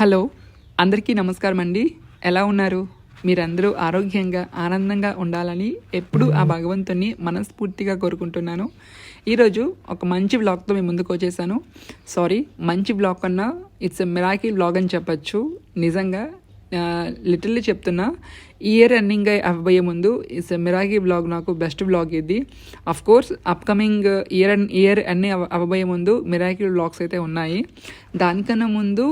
Hello. అందరికీ నమస్కారం అండి. ఎలా ఉన్నారు? మీరందరూ ఆరోగ్యంగా ఆనందంగా ఉండాలని ఎప్పుడూ ఆ భగవంతుని మనస్ఫూర్తిగా కోరుకుంటున్నాను. ఈరోజు ఒక మంచి వ్లాగ్తో మేము ముందుకు వచ్చేసాను. సారీ మంచి బ్లాగ్ కన్నా ఇట్స్ ఎ మిరాకిల్ వ్లాగ్ అని చెప్పచ్చు. నిజంగా లిటిల్లీ చెప్తున్నా ఇయర్ రన్నింగ్ అవ్వబోయే ముందు మిరాగి బ్లాగ్ నాకు బెస్ట్ బ్లాగ్ ఇది of course upcoming year and year అన్ని అవ- అవ్వబోయే ముందు మిరాకిల్ బ్లాగ్స్ అయితే ఉన్నాయి దానికన్నా ముందు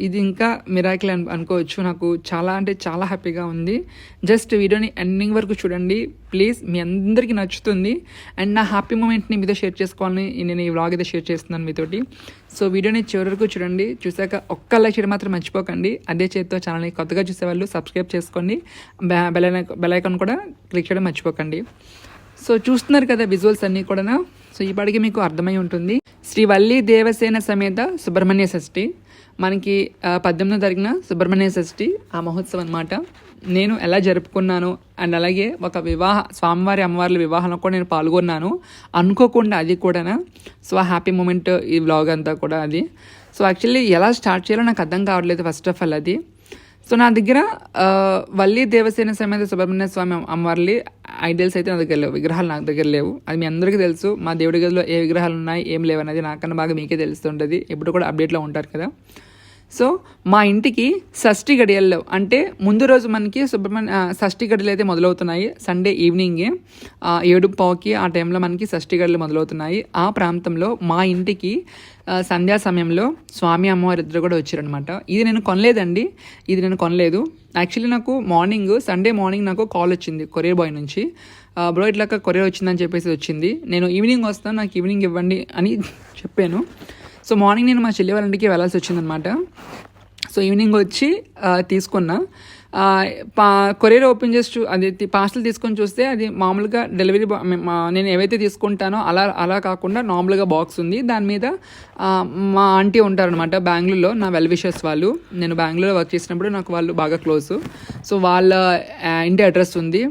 ఇది ఇంకా మిరాకిల్ అని అనుకోవచ్చు నాకు చాలా అంటే చాలా హ్యాపీగా ఉంది జస్ట్ వీడియోని ఎండింగ్ వరకు చూడండి ప్లీజ్ మీ అందరికీ నచ్చుతుంది అండ్ నా హ్యాపీ మూమెంట్ని మీతో షేర్ చేసుకోవాలని నేను ఈ వ్లాగ్ అయితే షేర్ చేస్తున్నాను మీతోటి సో వీడియోని చివరి వరకు చూడండి చూసాక ఒక్క లైక్ చేయడం మాత్రం మర్చిపోకండి అదే చేతితో ఛానల్ని కొత్తగా చూసేవాళ్ళు సబ్స్క్రైబ్ చేసుకోండి ఉంటుంది బెల్ ఐకాన్- కూడా క్లిక్ చేయడం మర్చిపోకండి. సో చూస్తున్నారు కదా విజువల్స్ అన్నీ కూడా సో ఈ పాటికి మీకు అర్థమై ఉంటుంది. శ్రీ వల్లి దేవసేన సమేత సుబ్రహ్మణ్య షష్ఠి. మనకి ఆ, పద్దెనిమిదో తారీఖున సుబ్రహ్మణ్య షష్ఠి ఆ మహోత్సవం అనమాట నేను ఎలా జరుపుకున్నాను అండ్ అలాగే ఒక వివాహ స్వామివారి అమ్మవార్ల వివాహంలో కూడా నేను పాల్గొన్నాను. అనుకోకుండా అది కూడా సో ఆ హ్యాపీ మూమెంట్ ఈ వ్లాగ్ అంతా కూడా అది. సో యాక్చువల్లీ ఎలా స్టార్ట్ చేయాలో నాకు అర్థం కావట్లేదు ఫస్ట్ ఆఫ్ ఆల్ అది. సో నా దగ్గర వల్లి దేవసేన సమేత సుబ్రహ్మణ్య స్వామి అమ్మవార్లి ఐడియల్స్ అయితే నా దగ్గర లేవు. విగ్రహాలు నా దగ్గర లేవు. అది మీ అందరికీ తెలుసు. మా దేవుడి గదిలో ఏ విగ్రహాలు ఉన్నాయి ఏం లేవు అనేది నాకన్నా బాగా మీకే తెలుస్తుంటుంది. ఎప్పుడు కూడా అప్డేట్లో ఉంటారు కదా. సో మా ఇంటికి షష్ఠి గడియల్లో అంటే ముందు రోజు మనకి సుబ్రహ్మణ్య షష్ఠి గడియలు అయితే మొదలవుతున్నాయి. సండే ఈవినింగే ఏడు పావుకి ఆ టైంలో మనకి షష్ఠి గడియలు మొదలవుతున్నాయి. ఆ ప్రాంతంలో మా ఇంటికి సంధ్యా సమయంలో స్వామి అమ్మవారి ఇద్దరు కూడా వచ్చారనమాట ఇది నేను కొనలేదండి. ఇది నేను కొనలేదు. యాక్చువల్లీ నాకు మార్నింగ్ సండే మార్నింగ్ నాకు కాల్ వచ్చింది కొరియర్ బాయ్ నుంచి. బ్రో ఇట్లా కొరియర్ వచ్చిందని చెప్పేసి వచ్చింది. నేను ఈవినింగ్ వస్తాను నాకు ఈవినింగ్ ఇవ్వండి అని చెప్పాను. సో మార్నింగ్ నేను మా చెల్లి వాళ్ళ ఇంటికి వెళ్ళాల్సి వచ్చిందనమాట సో ఈవినింగ్ వచ్చి తీసుకున్నా. పా కొరియర్ ఓపెన్ చేసి చూ అది పార్సల్ తీసుకొని చూస్తే అది మామూలుగా డెలివరీ బా నేను ఏవైతే తీసుకుంటానో అలా అలా కాకుండా నార్మల్గా బాక్స్ ఉంది. దాని మీద మా ఆంటీ ఉంటారనమాట బెంగళూరులో నా వెల్ విషెస్ వాళ్ళు. నేను బెంగళూరులో వర్క్ చేసినప్పుడు నాకు వాళ్ళు బాగా క్లోజ్. సో వాళ్ళ ఇంటి అడ్రస్ ఉంది.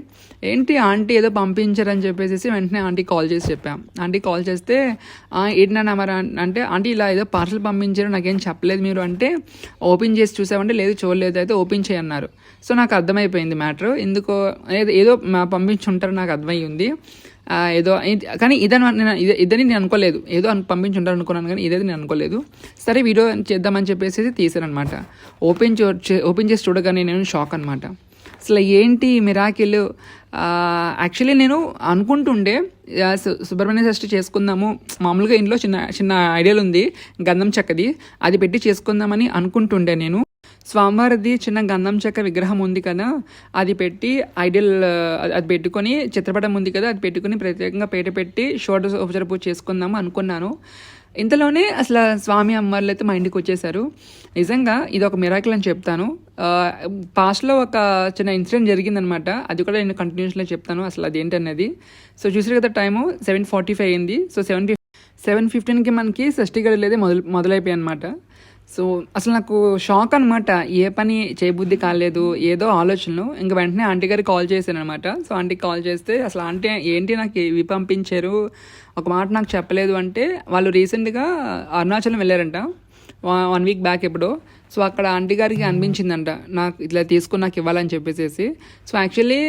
ఏంటి ఆంటీ ఏదో పంపించారని చెప్పేసి వెంటనే ఆంటీ కాల్ చేసి చెప్పాం. ఆంటీ కాల్ చేస్తే ఏంటన్నా ఏంటి మరి? అంటే ఆంటీ ఇలా ఏదో పార్సల్ పంపించారు నాకేం చెప్పలేదు మీరు. అంటే ఓపెన్ చేసి చూసామంటే లేదు చూడలేదు అయితే ఓపెన్ చేయన్నారు సో నాకు అర్థమైపోయింది మ్యాటర్. ఎందుకో ఏదో పంపించుంటారు నాకు అర్థమై ఉంది. ఏదో కానీ ఇదని నేను ఇదని నేను అనుకోలేదు. ఏదో అని పంపించుంటారు అనుకున్నాను కానీ ఇదేది నేను అనుకోలేదు. సరే వీడియో చేద్దామని చెప్పేసి తీసానమాట ఓపెన్ చే ఓపెన్ చేసి చూడగానే నేను షాక్ అనమాట అసలు ఏంటి మిరాకిల్? యాక్చువల్లీ నేను అనుకుంటుండే సు- సుబ్రహ్మణ్య షష్ఠి చేసుకుందాము. మామూలుగా ఇంట్లో చిన్న చిన్న ఐడియాలు ఉంది గంధం చెక్కది. అది పెట్టి చేసుకుందామని అనుకుంటుండే నేను. స్వామివారిది చిన్న గంధం చెక్క విగ్రహం ఉంది కదా అది పెట్టి ఐడియల్ అది పెట్టుకొని చిత్రపటం ఉంది కదా అది పెట్టుకుని ప్రత్యేకంగా పేట పెట్టి షోల్డర్ ఉపచార పూజ చేసుకుందాము అనుకున్నాను. ఇంతలోనే అసలు స్వామి అమ్మవార్లు అయితే మా ఇంటికి వచ్చేసారు. నిజంగా ఇది ఒక మిరాకిల్ అని చెప్తాను. పాస్ట్లో ఒక చిన్న ఇన్సిడెంట్ జరిగిందనమాట. అది కూడా నేను కంటిన్యూస్లో చెప్తాను అసలు అది ఏంటనేది సో చూసారు కదా టైము సెవెన్ ఫార్టీ ఫైవ్ అయింది. సో సెవెన్ ఫిఫ్ సెవెన్ ఫిఫ్టీన్కి మనకి షష్టి గడులు అయితే మొదలు మొదలైపోయాయి అనమాట సో అసలు నాకు షాక్ అనమాట ఏ పని చేయబుద్ధి కాలేదు ఏదో ఆలోచనలు. ఇంకా వెంటనే ఆంటీ గారికి కాల్ చేశాను అనమాట సో ఆంటీకి కాల్ చేస్తే అసలు ఆంటీ ఏంటి నాకు ఇవి పంపించారు? ఒక మాట నాకు చెప్పలేదు అంటే వాళ్ళు రీసెంట్గా అరుణాచలం వెళ్ళారంట. వన్ వీక్ బ్యాక్ ఎప్పుడో. సో అక్కడ ఆంటీ గారికి అనిపించిందంట నాకు ఇట్లా తీసుకుని నాకు ఇవ్వాలని చెప్పేసేసి. సో యాక్చువల్లీ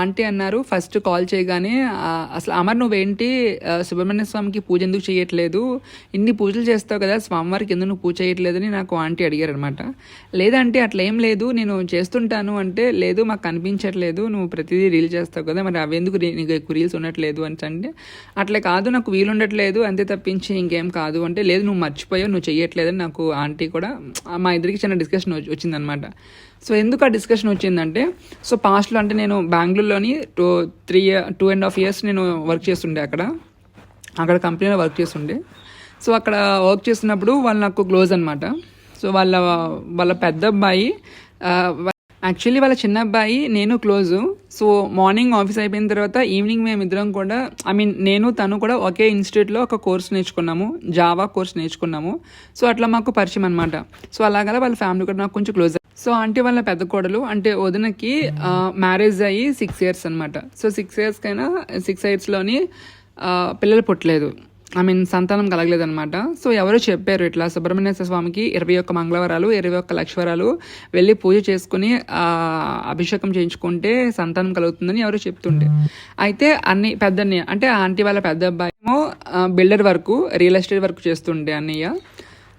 ఆంటీ అన్నారు ఫస్ట్ కాల్ చేయగానే అసలు అమర్ నువ్వేంటి సుబ్రహ్మణ్య స్వామికి పూజ ఎందుకు చేయట్లేదు ఇన్ని పూజలు చేస్తావు కదా స్వామివారికి ఎందుకు నువ్వు పూజ చేయట్లేదని నాకు ఆంటీ అడిగారు అనమాట లేదంటే అట్లా ఏం లేదు నేను చేస్తుంటాను అంటే లేదు మాకు కనిపించట్లేదు నువ్వు ప్రతిదీ రీల్ చేస్తావు కదా మరి అవి ఎందుకు నీకు ఎక్కువ రీల్స్ ఉండట్లేదు అని అంటే అట్లా కాదు నాకు వీలు ఉండట్లేదు అంతే తప్పించి ఇంకేం కాదు అంటే లేదు నువ్వు మర్చిపోయావు నువ్వు చెయ్యట్లేదని నాకు ఆంటీ కూడా మా ఇద్దరికి చిన్న డిస్కషన్ వచ్చిందనమాట సో ఎందుకు ఆ డిస్కషన్ వచ్చిందంటే సో పాస్ట్లో అంటే నేను బెంగళూరులోని two three two and half years నేను వర్క్ చేస్తుండే అక్కడ. అక్కడ కంపెనీలో వర్క్ చేస్తుండే. సో అక్కడ వర్క్ చేస్తున్నప్పుడు వాళ్ళు నాకు క్లోజ్ అనమాట సో వాళ్ళ వాళ్ళ పెద్ద అబ్బాయి యాక్చువల్లీ వాళ్ళ చిన్న అబ్బాయి నేను క్లోజు సో మార్నింగ్ ఆఫీస్ అయిపోయిన తర్వాత ఈవినింగ్ మేము ఇద్దరం కూడా ఐ మీన్ నేను తను కూడా ఒకే ఇన్స్టిట్యూట్లో ఒక కోర్స్ నేర్చుకున్నాము జావా కోర్స్ నేర్చుకున్నాము. సో అట్లా మాకు పరిచయం అనమాట సో అలాగే వాళ్ళ ఫ్యామిలీ కూడా నాకు కొంచెం క్లోజ్ సో ఆంటీ వాళ్ళ పెద్ద కోడలు అంటే వదినకి మ్యారేజ్ అయ్యి సిక్స్ ఇయర్స్ అనమాట సో సిక్స్ ఇయర్స్ కైనా సిక్స్ ఇయర్స్లోని పిల్లలు పుట్టలేదు. ఐ మీన్ సంతానం కలగలేదన్నమాట. సో ఎవరో చెప్పారు ఇట్లా సుబ్రహ్మణ్య స్వామికి ఇరవై ఒక్క మంగళవారాలు ఇరవై ఒక్క లక్షవరాలు వెళ్ళి పూజ చేసుకుని అభిషేకం చేయించుకుంటే సంతానం కలుగుతుందని ఎవరో చెప్తుండే. అయితే అన్ని పెద్దన్నయ్య అంటే ఆంటీ వాళ్ళ పెద్ద అబ్బాయి ఏమో builder work real estate work చేస్తుండే అన్నయ్య.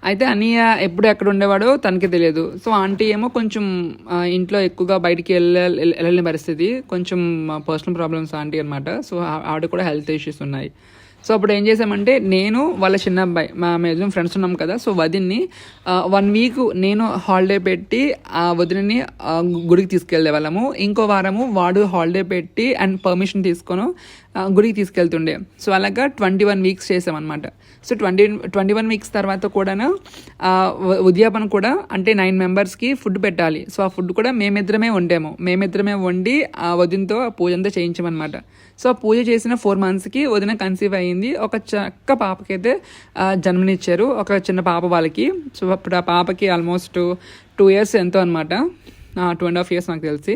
అయితే అన్నయ్య ఎప్పుడు ఎక్కడ ఉండేవాడో తనకి తెలియదు. సో ఆంటీ ఏమో కొంచెం ఇంట్లో ఎక్కువగా బయటికి వెళ్ళ వెళ్ళలేని పరిస్థితి కొంచెం పర్సనల్ ప్రాబ్లమ్స్ ఆంటీ అనమాట సో ఆవిడ కూడా హెల్త్ ఇష్యూస్ ఉన్నాయి. సో అప్పుడు ఏం చేసామంటే నేను వాళ్ళ చిన్న అబ్బాయి మా మేజం ఫ్రెండ్స్ ఉన్నాం కదా సో వదిన్ని వన్ వీక్ నేను హాలిడే పెట్టి ఆ వదిలిని గుడికి తీసుకెళ్ళే వాళ్ళము. ఇంకో వారము వాడు హాలిడే పెట్టి అండ్ పర్మిషన్ తీసుకొని గుడికి తీసుకెళ్తుండే. సో అలాగా ట్వంటీ వన్ వీక్స్ చేసామన్నమాట. So twenty twenty one weeks తర్వాత కూడా ఉద్యాపన కూడా అంటే నైన్ మెంబర్స్కి ఫుడ్ పెట్టాలి. సో ఆ ఫుడ్ కూడా మేమిద్దరమే వండాము. మేమిద్దరమే వండి ఆ వదినతో ఆ పూజ అంతా చేయించమన్నమాట. సో ఆ పూజ చేసిన ఫోర్ మంత్స్కి వదిన కన్సీవ్ అయ్యింది ఒక చక్క పాపకైతే జన్మనిచ్చారు. ఒక చిన్న పాప వాళ్ళకి. సో అప్పుడు ఆ పాపకి ఆల్మోస్ట్ టూ ఇయర్స్ ఎంతో అనమాట టూ అండ్ హాఫ్ ఇయర్స్ నాకు తెలిసి.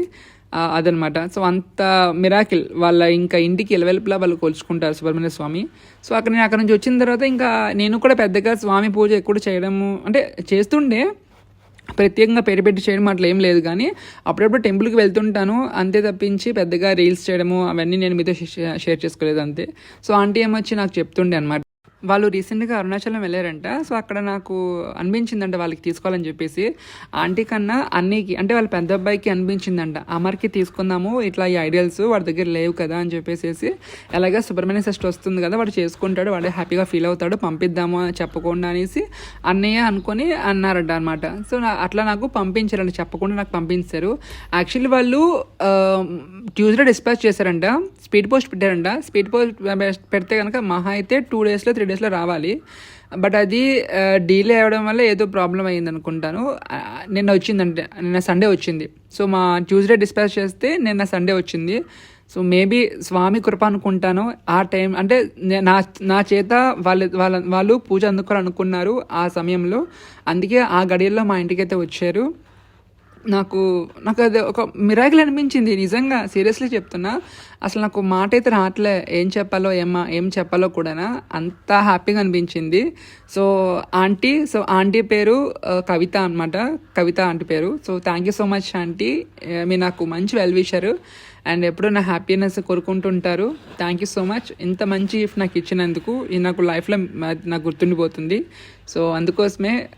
అదనమాట. సో అంత మిరాకిల్ వాళ్ళ ఇంకా ఇంటికి ఎలవెల్పులా వాళ్ళు కొలుచుకుంటారు సుబ్రహ్మణ్య స్వామి. సో అక్కడ నేను అక్కడ నుంచి వచ్చిన తర్వాత ఇంకా నేను కూడా పెద్దగా స్వామి పూజ ఎక్కువ చేయడము అంటే చేస్తుండే. ప్రత్యేకంగా పేరు పెట్టి చేయడం అట్లా ఏం లేదు కానీ అప్పుడప్పుడు టెంపుల్కి వెళ్తుంటాను. అంతే తప్పించి పెద్దగా రీల్స్ చేయడము అవన్నీ నేను మీతో షేర్ చేసుకోలేదు అంతే. సో ఆంటీ ఏమొచ్చి నాకు చెప్తుండే అనమాట వాళ్ళు రీసెంట్గా అరుణాచలం వెళ్ళారంట. సో అక్కడ నాకు అనిపించిందంట వాళ్ళకి తీసుకోవాలని చెప్పేసి. ఆంటీ కన్నా అన్నీకి అంటే వాళ్ళ పెద్ద అబ్బాయికి అనిపించిందంట. అమర్కి తీసుకుందాము ఇట్లా ఈ ఐడియల్స్ వాడి దగ్గర లేవు కదా అని చెప్పేసి ఎలాగ సుబ్రహ్మణ్య షష్ఠి వస్తుంది కదా వాడు చేసుకుంటాడు వాడు హ్యాపీగా ఫీల్ అవుతాడు పంపిద్దాము అని చెప్పకుండా అనేసి అన్నయ్య అనుకొని అన్నారంట అనమాట సో అట్లా నాకు పంపించారంట చెప్పకుండా నాకు పంపించారు. యాక్చువల్లీ వాళ్ళు ట్యూస్డే డిస్పాచ్ చేశారంట స్పీడ్ పోస్ట్ పెట్టారంట. స్పీడ్ పోస్ట్ పెడితే కనుక మహా అయితే టూ డేస్లో త్రీ డేస్లో రావాలి. బట్ అది డీలే అవ్వడం వల్ల ఏదో ప్రాబ్లం అయ్యింది అనుకుంటాను. నిన్న వచ్చిందంటే నిన్న సండే వచ్చింది. సో మా ట్యూస్డే డిస్పాచ్ చేస్తే నిన్న సండే వచ్చింది. సో మేబీ స్వామి కృప అనుకుంటాను. ఆ టైం అంటే నా నా చేత వాళ్ళ వాళ్ళ వాళ్ళు పూజ అందుకోవాలనుకున్నారు ఆ సమయంలో. అందుకే ఆ గడియల్లో మా ఇంటికి అయితే వచ్చారు. నాకు నాకు అది ఒక మిరాకిల్ అనిపించింది. నిజంగా సీరియస్లీ చెప్తున్నా. అసలు నాకు మాట అయితే రావట్లే. ఏం చెప్పాలో ఏమా ఏం చెప్పాలో కూడానా. అంత హ్యాపీగా అనిపించింది. సో ఆంటీ సో ఆంటీ పేరు కవిత అనమాట కవిత ఆంటీ పేరు. So thank you so much aunty. మీరు నాకు మంచి వెల్ విషర్ అండ్ ఎప్పుడూ నా హ్యాపీనెస్ కోరుకుంటుంటారు. థ్యాంక్ యూ సో మచ్ ఇంత మంచి గిఫ్ట్ నాకు ఇచ్చినందుకు. ఇది నాకు లైఫ్లో నాకు గుర్తుండిపోతుంది. సో అందుకోసమే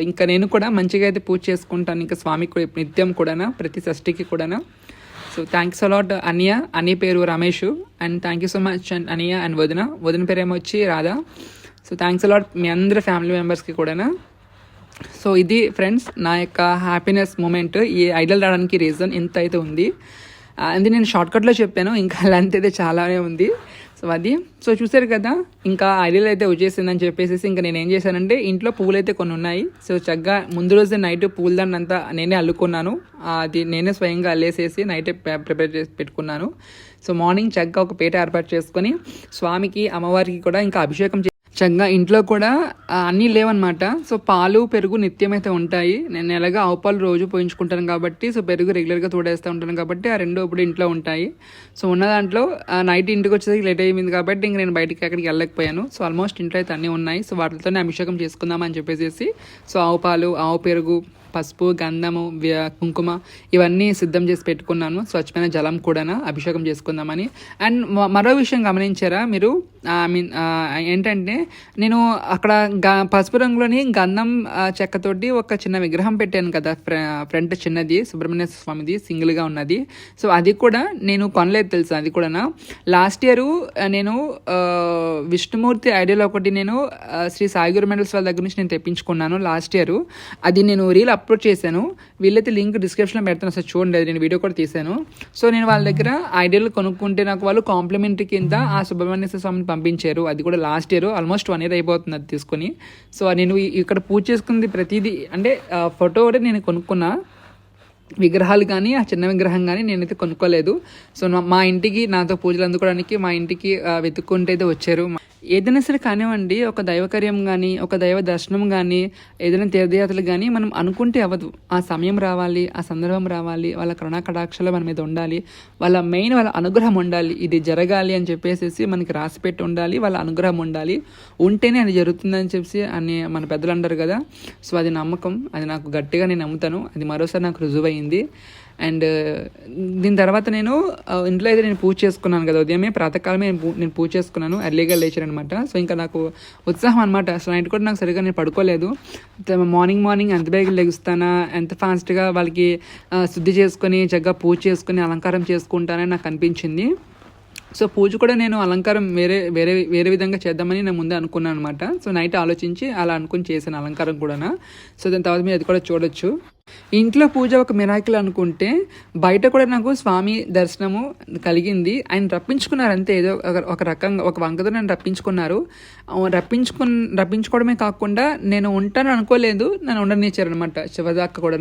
ఇంకా నేను కూడా మంచిగా అయితే పూజ చేసుకుంటాను. ఇంకా స్వామికి కూడా నిత్యం కూడా ప్రతి షష్ఠికి కూడా సో థ్యాంక్స్ అలాట్ అనియ. అని పేరు Ramesh. And thank you so much Aniya and వదిన. వదిన పేరు ఏమో వచ్చి Radha. So thanks a lot మీ అందరి ఫ్యామిలీ మెంబర్స్కి కూడా సో ఇది ఫ్రెండ్స్ నా యొక్క హ్యాపీనెస్ మూమెంట్ ఈ ఐడల్ రావడానికి రీజన్ ఇంత అయితే ఉంది. అది నేను షార్ట్కట్లో చెప్పాను ఇంకా అలాంటి అయితే చాలానే ఉంది. సో అది. సో చూసారు కదా ఇంకా ఐడియల్ అయితే వచ్చేసిందని చెప్పేసి ఇంకా నేను ఏం చేశానంటే ఇంట్లో పువ్వులు అయితే కొన్ని ఉన్నాయి. సో చక్కగా ముందు రోజే నైట్ పూలదండ అంతా నేనే అల్లుకున్నాను. అది నేనే స్వయంగా అల్లేసేసి నైట్ ప్రిపేర్ చేసి పెట్టుకున్నాను. సో మార్నింగ్ చక్కగా ఒక పేట ఏర్పాటు చేసుకొని స్వామికి అమ్మవారికి కూడా ఇంకా అభిషేకం చక్కగా ఇంట్లో కూడా అన్నీ లేవన్నమాట. సో పాలు పెరుగు నిత్యం అయితే ఉంటాయి. నేను ఎలాగా ఆవు పాలు రోజు పోయించుకుంటాను కాబట్టి సో పెరుగు రెగ్యులర్గా తోడేస్తూ ఉంటాను కాబట్టి ఆ రెండు ఇప్పుడు ఇంట్లో ఉంటాయి. సో ఉన్న దాంట్లో నైట్ ఇంటికి వచ్చేసరికి లేట్ అయిపోయింది కాబట్టి ఇంక నేను బయటికి అక్కడికి వెళ్ళకపోయాను సో ఆల్మోస్ట్ ఇంట్లో అయితే అన్నీ ఉన్నాయి. సో వాటితోనే అభిషేకం చేసుకుందామని చెప్పేసి సో ఆవు పాలు ఆవు పెరుగు పసుపు గంధము కుంకుమ ఇవన్నీ సిద్ధం చేసి పెట్టుకున్నాను. స్వచ్ఛమైన జలం కూడా అభిషేకం చేసుకుందామని. అండ్ మరో విషయం గమనించారా మీరు? ఐ మీన్ ఏంటంటే నేను అక్కడ గ పసుపు రంగులోని గంధం చెక్కతోటి ఒక చిన్న విగ్రహం పెట్టాను కదా ఫ్ర ఫ్రంట్ చిన్నది సుబ్రహ్మణ్య స్వామిది సింగిల్గా ఉన్నది. సో అది కూడా నేను కొనలేదు తెలుసు అది కూడా లాస్ట్ ఇయర్ నేను విష్ణుమూర్తి ఐడియాలో ఒకటి నేను శ్రీ సాయిగురు మెడల్స్ వాళ్ళ దగ్గర నుంచి నేను తెప్పించుకున్నాను లాస్ట్ ఇయర్. అది నేను రీల్ అప్లోడ్ చేశాను. వీళ్ళైతే లింక్ డిస్క్రిప్షన్లో పెడతాను సార్ చూడండి అది నేను వీడియో కూడా తీశాను. సో నేను వాళ్ళ దగ్గర ఐడియాలు కొనుక్కుంటే నాకు వాళ్ళు కాంప్లిమెంటరీ కింద ఆ సుబ్రహ్మణ్య స్వామిని పంపించారు. అది కూడా last year almost one year అయిపోతుంది అది తీసుకొని. సో నేను ఇక్కడ పూజ చేసుకుంది ప్రతిదీ అంటే ఫోటో కూడా నేను కొనుక్కున్నా. విగ్రహాలు కానీ ఆ చిన్న విగ్రహం కానీ నేనైతే కొనుక్కోలేదు. సో మా ఇంటికి నాతో పూజలు అందుకోవడానికి మా ఇంటికి వెతుక్కుంటే అయితే వచ్చారు. ఏదైనా సరే కానివ్వండి ఒక దైవకార్యం కానీ ఒక దైవ దర్శనం కానీ ఏదైనా తీర్థయాత్రలు కానీ మనం అనుకుంటే అవ్వదు. ఆ సమయం రావాలి ఆ సందర్భం రావాలి వాళ్ళ కరుణా కటాక్షలు మన మీద ఉండాలి వాళ్ళ మెయిన్ వాళ్ళ అనుగ్రహం ఉండాలి ఇది జరగాలి అని చెప్పేసి మనకి రాసి పెట్టి ఉండాలి వాళ్ళ అనుగ్రహం ఉండాలి. ఉంటేనే అది జరుగుతుందని చెప్పి అని మన పెద్దలు అంటారు కదా. సో అది నమ్మకం. అది నాకు గట్టిగా నేను నమ్ముతాను. అది మరోసారి నాకు రుజువైంది. అండ్ uh, దీని తర్వాత నేను uh, ఇంట్లో అయితే నేను పూజ చేసుకున్నాను కదా ఉదయమే. ప్రాతకాలమే నేను పూ- నేను పూజ చేసుకున్నాను. ఎర్లీగా లేచాను అనమాట సో ఇంకా నాకు ఉత్సాహం అనమాట అసలు నైట్ కూడా నాకు సరిగ్గా నేను పడుకోలేదు. మార్నింగ్ మార్నింగ్ ఎంత బేగ లెగుస్తానా? ఎంత ఫాస్ట్గా వాళ్ళకి uh, శుద్ధి చేసుకొని చక్కగా పూజ చేసుకొని అలంకారం చేసుకుంటానని నాకు అనిపించింది. సో పూజ కూడా నేను అలంకారం వేరే వేరే వేరే విధంగా చేద్దామని నేను ముందే అనుకున్నాను అనమాట సో నైట్ ఆలోచించి అలా అనుకుని చేశాను అలంకారం కూడా సో దాని తర్వాత మీరు అది కూడా చూడొచ్చు. ఇంట్లో పూజ ఒక మిరాకిల్ అనుకుంటే బయట కూడా నాకు స్వామి దర్శనము కలిగింది. ఆయన రప్పించుకున్నారు అంతే ఏదో ఒక- రకంగా ఒక వంకతో నన్ను రప్పించుకున్నారు. రప్పించుకు రప్పించుకోవడమే కాకుండా నేను ఉంటాను అనుకోలేదు. నన్ను ఉండనిచ్చారనమాట శివదాక్క కూడా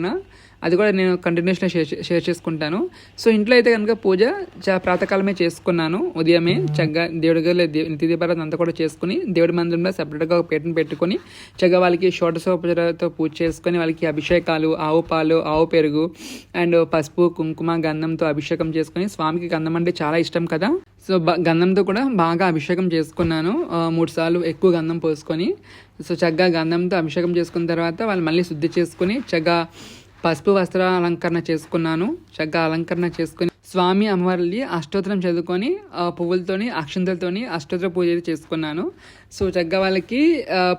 అది కూడా నేను కంటిన్యూస్గా షేర్ షేర్ చేసుకుంటాను. సో ఇంట్లో అయితే కనుక పూజ చా ప్రాతకాలమే చేసుకున్నాను. ఉదయమే చక్కగా దేవుడి గారు నిత్య దీపారాధన అంతా కూడా చేసుకుని దేవుడి మందిరంలో సపరేట్గా ఒక పీటను పెట్టుకొని చక్కగా వాళ్ళకి షోడశోపచారాలతో పూజ చేసుకొని వాళ్ళకి అభిషేకాలు ఆవు పాలు ఆవు పెరుగు అండ్ పసుపు కుంకుమ గంధంతో అభిషేకం చేసుకొని స్వామికి గంధం అంటే చాలా ఇష్టం కదా. సో బ గంధంతో కూడా బాగా అభిషేకం చేసుకున్నాను. మూడు సార్లు ఎక్కువ గంధం పోసుకొని. సో చక్కగా గంధంతో అభిషేకం చేసుకున్న తర్వాత వాళ్ళు మళ్ళీ శుద్ధి చేసుకుని చక్కగా పసుపు వస్త్ర అలంకరణ చేసుకున్నాను చక్కగా అలంకరణ చేసుకుని స్వామి అమ్మవారి అష్టోత్తరం చదువుకొని పువ్వులతోని అక్షంతలతోని అష్టోత్తర పూజ చేసుకున్నాను. సో చక్కగా వాళ్ళకి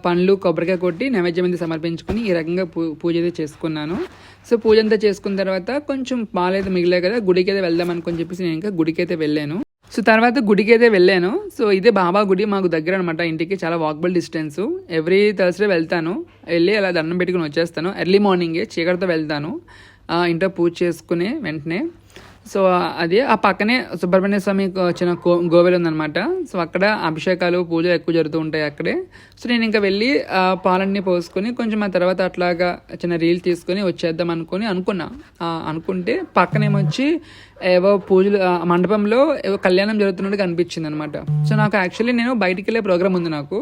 పండ్లు కొబ్బరికాయ కొట్టి నైవేద్యం అయితే సమర్పించుకొని ఈ రకంగా పూ పూజ అయితే చేసుకున్నాను. సో పూజ అంతా చేసుకున్న తర్వాత కొంచెం పాలైతే మిగిలే కదా గుడికి అయితే వెళ్దాం అనుకొని చెప్పేసి నేను ఇంకా గుడికి అయితే వెళ్ళాను. సో తర్వాత గుడికి అయితే వెళ్ళాను. సో ఇదే బాబా గుడి మాకు దగ్గర అనమాట ఇంటికి చాలా వాకబుల్ డిస్టెన్స్ ఎవ్రీ థర్స్డే వెళ్తాను. వెళ్ళి అలా దండం పెట్టుకుని వచ్చేస్తాను. ఎర్లీ మార్నింగే చీకటితో వెళ్తాను. ఇంట్లో పూజ చేసుకుని వెంటనే సో అది ఆ పక్కనే సుబ్రహ్మణ్య స్వామి వచ్చిన చిన్న గో గోవెలు ఉందన్నమాట. సో అక్కడ అభిషేకాలు పూజలు ఎక్కువ జరుగుతూ ఉంటాయి అక్కడే. సో నేను ఇంకా వెళ్ళి ఆ పాలన్నీ పోసుకొని కొంచెం ఆ తర్వాత అట్లాగా చిన్న రీల్ తీసుకొని వచ్చేద్దాం అనుకొని అనుకున్నా. అనుకుంటే పక్కనేమొచ్చి ఏవో పూజలు మండపంలో ఏవో కళ్యాణం జరుగుతున్నట్టుగా అనిపించింది అనమాట సో నాకు యాక్చువల్లీ నేను బయటికి వెళ్ళే ప్రోగ్రామ్ ఉంది నాకు.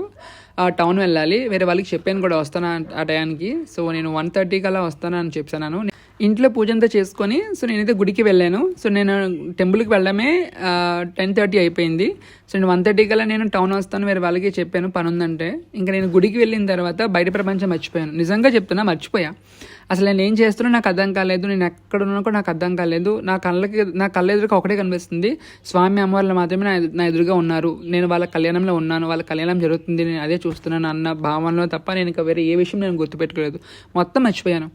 ఆ టౌన్ వెళ్ళాలి. వేరే వాళ్ళకి చెప్పాను కూడా వస్తాను ఆ టయానికి. సో నేను వన్ థర్టీకి అలా వస్తాను అని చెప్పాను. ఇంట్లో పూజ అంతా చేసుకొని సో నేనైతే గుడికి వెళ్ళాను. సో నేను టెంపుల్కి వెళ్ళడమే టెన్ థర్టీ అయిపోయింది. సో నేను వన్ థర్టీ కల్లా నేను టౌన్ వస్తాను వేరే వాళ్ళకి చెప్పాను పని ఉందంటే ఇంకా నేను గుడికి వెళ్ళిన తర్వాత బయట ప్రపంచం మర్చిపోయాను. నిజంగా చెప్తున్నా మర్చిపోయా. అసలు నేను ఏం చేస్తున్నా నాకు అర్థం కాలేదు. నేను ఎక్కడ ఉన్నా కూడా నాకు అర్థం కాలేదు. నా కళ్ళకి నా కళ్ళ ఎదురుగా ఒకటే కనిపిస్తుంది. స్వామి అమ్మవార్లు మాత్రమే నా నా ఎదురుగా ఉన్నారు. నేను వాళ్ళ కళ్యాణంలో ఉన్నాను. వాళ్ళ కళ్యాణం జరుగుతుంది. నేను అదే చూస్తున్నాను అన్న భావనలో తప్ప నేను ఇంకా వేరే ఏ విషయం నేను గుర్తుపెట్టుకోలేదు. మొత్తం మర్చిపోయాను.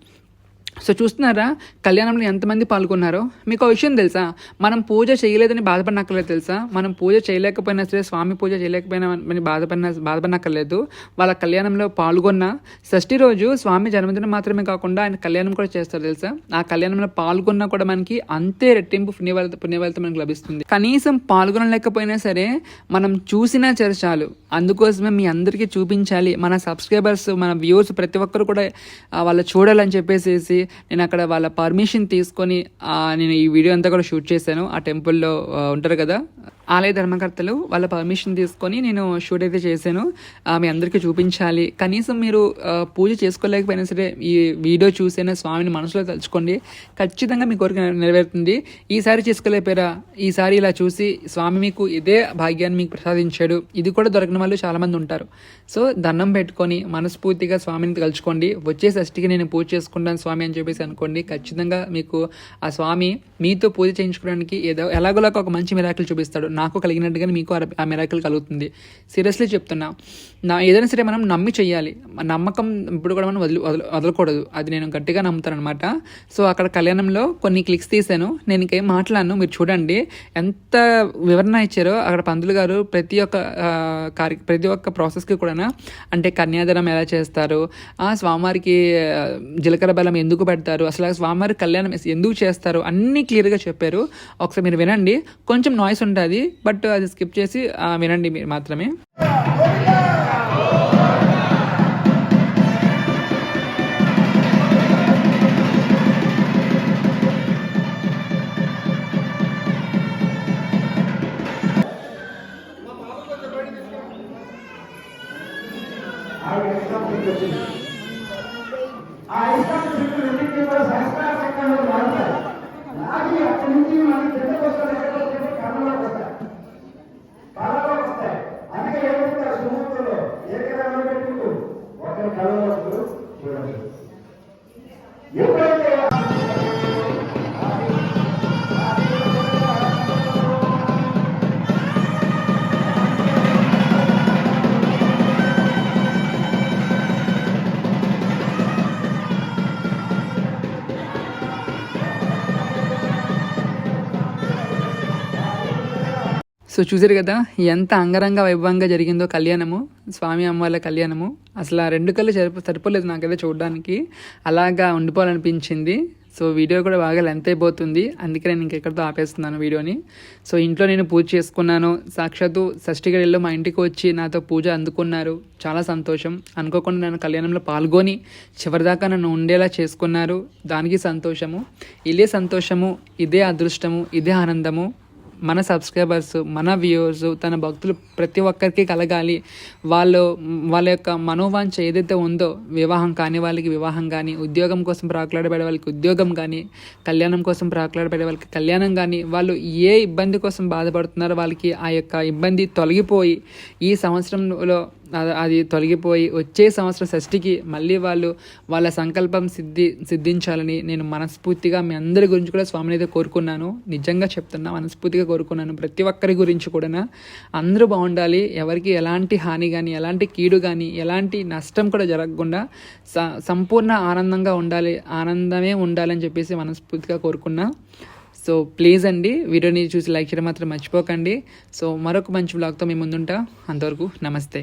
సో చూస్తున్నారా కళ్యాణంలో ఎంతమంది పాల్గొన్నారో? మీకు ఒక విషయం తెలుసా? మనం పూజ చేయలేదని బాధపడినక్కర్లేదు తెలుసా? మనం పూజ చేయలేకపోయినా సరే స్వామి పూజ చేయలేకపోయినా బాధపడిన బాధపడనక్కర్లేదు. వాళ్ళ కళ్యాణంలో పాల్గొన్న షష్ఠి రోజు స్వామి జన్మదినం మాత్రమే కాకుండా ఆయన కళ్యాణం కూడా చేస్తారు తెలుసా? ఆ కళ్యాణంలో పాల్గొన్నా కూడా మనకి అంతే రెట్టింపు పుణ్యవల పుణ్యవలత మనకు లభిస్తుంది. కనీసం పాల్గొనలేకపోయినా సరే మనం చూసినా సరే చాలు. అందుకోసమే మీ అందరికీ చూపించాలి. మన సబ్స్క్రైబర్స్ మన వ్యూవర్స్ ప్రతి ఒక్కరు కూడా వాళ్ళు చూడాలని చెప్పేసి నేను అక్కడ వాళ్ళ పర్మిషన్ తీసుకొని నేను ఈ వీడియో అంతా కూడా షూట్ చేశాను. ఆ టెంపుల్లో ఉంటారు కదా? ఆలయ ధర్మకర్తలు వాళ్ళ పర్మిషన్ తీసుకొని నేను షూట్ అయితే చేశాను. మీ అందరికీ చూపించాలి. కనీసం మీరు పూజ చేసుకోలేకపోయినా సరే ఈ వీడియో చూసైనా స్వామిని మనసులో తలుచుకోండి. ఖచ్చితంగా మీ కోరిక నెరవేరుతుంది. ఈసారి చేసుకోలేకపోయారా? ఈసారి ఇలా చూసి స్వామి మీకు ఇదే భాగ్యాన్ని మీకు ప్రసాదించాడు. ఇది కూడా దొరకని వాళ్ళు చాలామంది ఉంటారు. సో దండం పెట్టుకొని మనస్ఫూర్తిగా స్వామిని తలుచుకోండి. వచ్చే షష్టికి నేను పూజ చేసుకుంటాను స్వామి అని చెప్పేసి అనుకోండి. ఖచ్చితంగా మీకు ఆ స్వామి మీతో పూజ చేయించుకోవడానికి ఏదో ఎలాగోలాగా ఒక మంచి మిరాకులు చూపిస్తాడు. నాకు కలిగినట్టుగానే మీకు ఆ- మిరాకిల్ కలుగుతుంది. సీరియస్లీ చెప్తున్నా. నా ఏదైనా సరే మనం నమ్మి చేయాలి నమ్మకం ఇప్పుడు కూడా మనం వదిలి వదల వదలకూడదు. అది నేను గట్టిగా నమ్ముతాను అనమాట సో అక్కడ కళ్యాణంలో కొన్ని క్లిక్స్ తీశాను. నేను ఇంకేం మాట్లాడను. మీరు చూడండి. ఎంత వివరణ ఇచ్చారో అక్కడ పందులు గారు ప్రతి ఒక్క కార్య ప్రతి ఒక్క ప్రాసెస్కి కూడా అంటే కన్యాదానం ఎలా చేస్తారు? ఆ స్వామివారికి జీలకర్ర బలం ఎందుకు పెడతారు? అసలు స్వామివారి కళ్యాణం ఎందుకు చేస్తారు? అన్నీ క్లియర్గా చెప్పారు. ఒకసారి మీరు వినండి. కొంచెం నాయిస్ ఉంటుంది. బట్ అది స్కిప్ చేసి వినండి మీరు మాత్రమే. సో చూసారు కదా ఎంత అంగరంగ వైభవంగా జరిగిందో కళ్యాణము స్వామి అమ్మవార్ల కళ్యాణము. అసలు ఆ రెండు కళ్ళు సరిపో సరిపోలేదు నాకైతే చూడడానికి. అలాగా ఉండిపోవాలనిపించింది. సో వీడియో కూడా బాగా లెంత్ అయిపోతుంది. అందుకే నేను ఇంకెక్కడితో ఆపేస్తున్నాను వీడియోని. సో ఇంట్లో నేను పూజ చేసుకున్నాను. సాక్షాత్తు షష్ఠి గడిలో మా ఇంటికి వచ్చి నాతో పూజ అందుకున్నారు. చాలా సంతోషం. అనుకోకుండా నేను కళ్యాణంలో పాల్గొని చివరిదాకా నన్ను ఉండేలా చేసుకున్నారు. దానికి సంతోషము. ఇదే సంతోషము. ఇదే అదృష్టము. ఇదే ఆనందము. మన సబ్స్క్రైబర్స్ మన వ్యూవర్స్ తన భక్తులు ప్రతి ఒక్కరికి కలగాలి. వాళ్ళు వాళ్ళ యొక్క మనోవాంఛ ఏదైతే ఉందో వివాహం కాని వాళ్ళకి వివాహం కానీ ఉద్యోగం కోసం ప్రాకులాడబడే వాళ్ళకి ఉద్యోగం కానీ కళ్యాణం కోసం ప్రాకులాడబడే వాళ్ళకి కళ్యాణం కానీ వాళ్ళు ఏ ఇబ్బంది కోసం బాధపడుతున్నారో వాళ్ళకి ఆ యొక్క ఇబ్బంది తొలగిపోయి ఈ సంవత్సరంలో అది తొలగిపోయి వచ్చే సంవత్సరం షష్ఠికి మళ్ళీ వాళ్ళు వాళ్ళ సంకల్పం సిద్ధి సిద్ధించాలని నేను మనస్ఫూర్తిగా మీ అందరి గురించి కూడా స్వామిని అయితే కోరుకున్నాను. నిజంగా చెప్తున్నా మనస్ఫూర్తిగా కోరుకున్నాను. ప్రతి ఒక్కరి గురించి కూడా అందరూ బాగుండాలి. ఎవరికి ఎలాంటి హాని కానీ ఎలాంటి కీడు కానీ ఎలాంటి నష్టం కూడా జరగకుండా స సంపూర్ణ ఆనందంగా ఉండాలి. ఆనందమే ఉండాలని చెప్పేసి మనస్ఫూర్తిగా కోరుకున్నా. సో ప్లీజ్ అండి వీడియోని చూసి లైక్ చేయడం మాత్రం మర్చిపోకండి. సో మరొక మంచి బ్లాగ్తో మీ ముందుంటా. అంతవరకు నమస్తే.